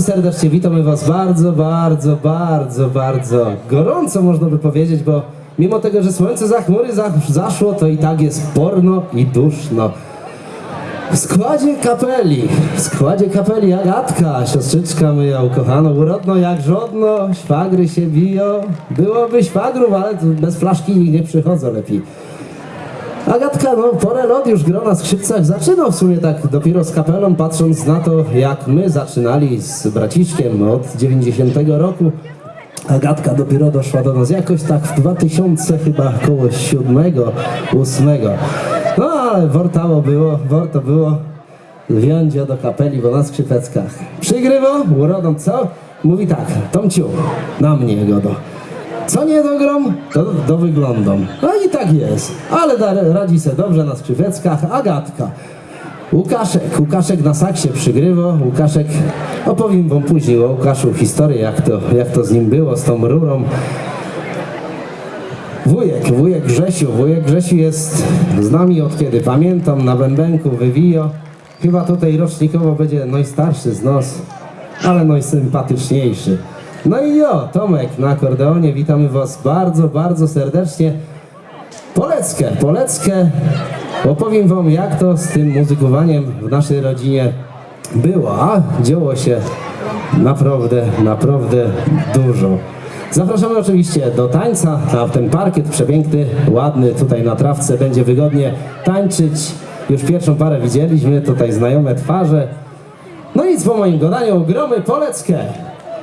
Serdecznie witamy Was bardzo, bardzo, bardzo, bardzo gorąco można by powiedzieć, bo mimo tego, że słońce za chmury za- zaszło, to i tak jest porno i duszno. W składzie kapeli, w składzie kapeli Agatka, siostrzyczka moja ukochana, urodno jak żodno, szwagry się biją. Byłoby szwagrów, ale bez flaszki nikt nie przychodzą lepiej. Agatka, no porę lat już gro na skrzypcach zaczynał w sumie tak dopiero z kapelą, patrząc na to, jak my zaczynali z braciszkiem od 90 roku. Agatka dopiero doszła do nas jakoś tak w 2000 chyba koło 7, 8. No ale wartało było, warto było wziąć do kapeli, bo na skrzypeckach. Przygrywo, urodą co? Mówi tak, Tomciu, na mnie godo. Co nie dogrom, to do wyglądom. No i tak jest. Ale da, radzi se dobrze na skrzyweckach. Agatka. Łukaszek. Łukaszek na saksie przygrywa. Łukaszek, opowiem wam później o Łukaszu historię, jak to, jak to z nim było, z tą rurą. Wujek, wujek Grzesiu. Wujek Grzesiu jest z nami od kiedy pamiętam, na bębenku wywijo. Chyba tutaj rocznikowo będzie najstarszy z nas, ale najsympatyczniejszy. No i jo, Tomek na akordeonie, witamy Was bardzo, bardzo serdecznie. Poleckę, Poleckę. Opowiem Wam, jak to z tym muzykowaniem w naszej rodzinie było, a działo się naprawdę, naprawdę dużo. Zapraszamy oczywiście do tańca, na ten parkiet przepiękny, ładny, tutaj na trawce będzie wygodnie tańczyć. Już pierwszą parę widzieliśmy, tutaj znajome twarze. No nic po moim gadaniu, gromy Poleckę.